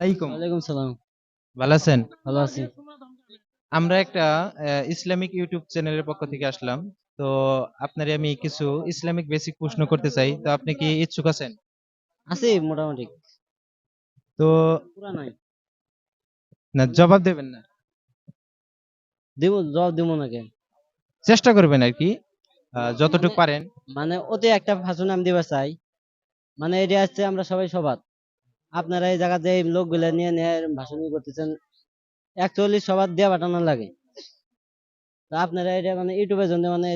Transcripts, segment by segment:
আলাইকুম। ওয়ালাইকুম সালাম। ভালো আছেন? ভালো আছি। আমরা একটা ইসলামিক ইউটিউব চ্যানেলের পক্ষ থেকে আসলাম। তো আপনারে আমি কিছু ইসলামিক বেসিক প্রশ্ন করতে চাই। তো আপনি কি ইচ্ছুক আছেন? আছি মোটামুটি। তো পুরা নাই। না জবাব দেবেন না। দিব জবাব দিব নাকি চেষ্টা করবেন আর কি। যতটুকু পারেন। মানে ওতে একটা ভাষণ আমি দিবা চাই। মানে এটা আসছে আমরা সবাই সবাত আপনারা এই জায়গাতে এই লোকগুলা নিয়ে নিয়ে ভাষণ করতেছেন অ্যাকচুয়ালি সবার দেয়া পাঠানো লাগে। তো আপনারা এটা মানে ইউটিউবের জন্য মানে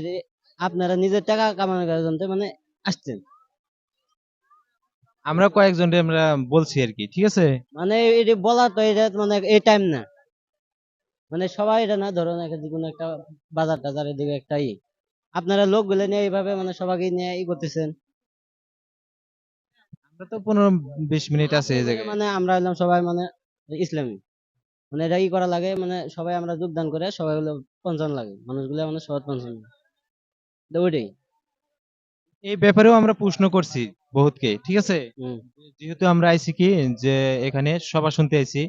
আপনারা নিজের টাকা কামানোর জন্য মানে আসছেন। আমরা কয়েকজন আমরা বলছি আর কি ঠিক আছে? মানে এটি বলার তো এটা মানে এই টাইম না। মানে সবাই এটা না ধরুন একটা যে কোনো একটা বাজার টাজার এদিকে একটা ই আপনারা লোকগুলো নিয়ে এইভাবে মানে সবাইকে নিয়ে ই করতেছেন। আমরা তো পনেরো বিশ মিনিট আছে এই জায়গায়। মানে আমরা হলাম সবাই মানে ইসলামী। মানে এটা ই করা লাগে মানে সবাই আমরা যোগদান করে সবাই হলো পঞ্চান লাগে। মানুষগুলো মানে পঞ্চান। তো ওইটাই। এই ব্যাপারেও আমরা প্রশ্ন করছি বহুতকে ঠিক আছে? যেহেতু আমরা আইছি কি যে এখানে সভা শুনতে আইছি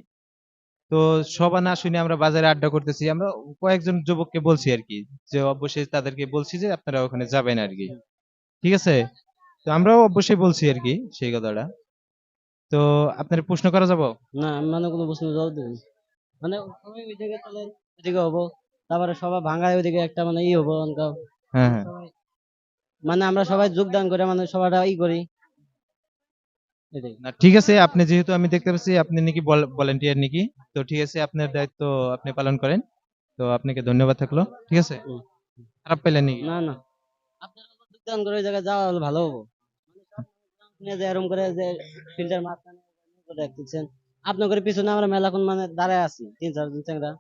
তো সভা না শুনে আমরা বাজারে আড্ডা করতেছি। আমরা কয়েকজন যুবককে বলছি আর কি যে অবশ্যই তাদেরকে বলছি যে আপনারা ওখানে যাবেন আর কি। ঠিক আছে? তো আমরাও অবশ্যই বলছি আর কি সেই কথাটা। তো আপনার প্রশ্ন করা যাব? না আমি মানে কোনো প্রশ্ন জবাব দেবেন মানে সবাই ওইদিকে চলেন ওইদিকে হব। তারপরে সবাই ভাঙায় ওইদিকে একটা মানে ই হব হ্যাঁ হ্যাঁ। মানে আমরা সবাই যোগদান করে মানে সবাইটা ই করি। না ঠিক আছে আপনি যেহেতু আমি দেখতে পাচ্ছি আপনি নাকি ভলেন্টিয়ার নাকি? তো ঠিক আছে আপনার দায়িত্ব আপনি পালন করেন। তো আপনাকে ধন্যবাদ থাকল ঠিক আছে? খারাপ পেলেন নাকি? না না। আপনারা যোগদান করে ওই জায়গায় যাওয়া হলে ভালো হব। নিয়ে যে এরকম করে যে ফিল্টার মাঝখানে রাখতেছেন আপনার পিছনে আমরা মেলাক্ষণ মানে দাঁড়ায় আছি তিন চারজন চ্যাংরা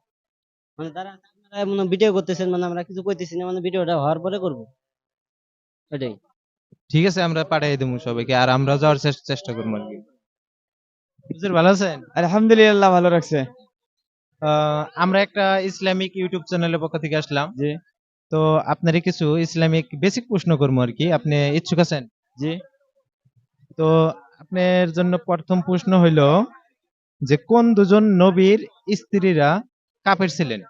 মানে দাঁড়ায় আছি, আপনারা মানে ভিডিও করতেছেন মানে আমরা কিছু কইতেছি না মানে ভিডিওটা হওয়ার পরে করব। এটাই ঠিক আছে আমরা পাঠিয়ে দেবো সবাইকে আর আমরা যাওয়ার চেষ্টা করব আর কি। হুজুর ভালো আছেন? আলহামদুলিল্লাহ ভালো রাখছে। আহ, আমরা একটা ইসলামিক ইউটিউব চ্যানেলের পক্ষ থেকে আসলাম। জি। তো আপনার কিছু ইসলামিক বেসিক প্রশ্ন করব আর কি। আপনি ইচ্ছুক আছেন? জি। তো আপনার জন্য প্রথম প্রশ্ন হইল যে কোন দুজন নবীর স্ত্রীরা কাফের ছিলেন?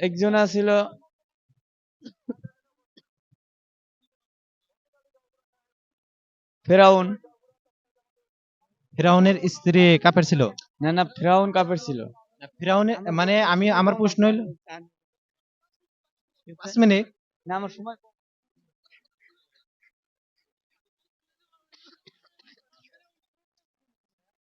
একজন ছিল ফেরাউন। ফিরাউনের স্ত্রী কাফের ছিল? না না ফেরাউন কাপের ছিল। ফিরাউনের মানে আমি আমার প্রশ্ন হইল পাঁচ মিনিট। না আমার সময়।